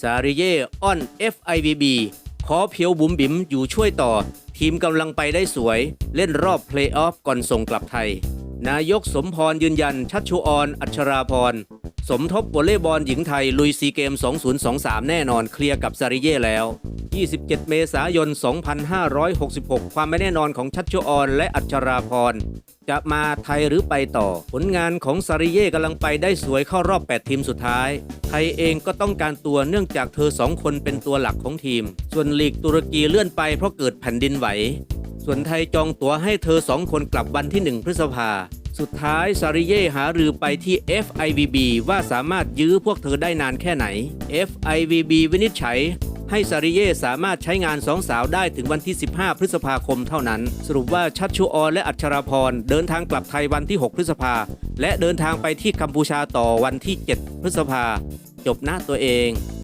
ซาริเย่อ้อน FIVB ขอเพียวบุ๋มบิ๋มอยู่ช่วยต่อ ทีมกำลังไปได้สวย เล่นรอบเพลย์ออฟก่อนส่งกลับไทย นายกสมพรยืนยันชัดชูออนอัชราพร สมทบวอลเลย์บอลหญิงไทย ลุยซีเกม 2023 แน่นอนเคลียร์กับซาริเย่แล้ว 27 เมษายน 2566 ความไม่แน่นอนของชัชชุออนและอัชราพร จะมาไทยหรือไปต่อ ผลงานของซาริเย่กำลังไปได้สวยเข้ารอบ 8 ทีมสุดท้าย ไทยเองก็ต้องการตัวเนื่องจากเธอสองคนเป็นตัวหลักของทีม ส่วนลีกตุรกีเลื่อนไปเพราะเกิดแผ่นดินไหว ส่วนไทยจองตั๋วให้เธอสองคนกลับวันที่ 1 พฤษภา สุดท้ายซาริเย่หารือไปที่ FIVB ว่าสามารถยื้อพวกเธอได้นานแค่ไหน FIVB วินิจฉัย ให้ซาริเย่สามารถใช้งานสองสาวได้ถึงวันที่ 15 พฤษภาคมเท่านั้น สรุปว่าชัดชูออนและอัชราพรเดินทางกลับไทยวันที่ 6 พฤษภา และเดินทางไปที่กัมพูชาต่อวันที่ 7 พฤษภา จบหนะตัวเอง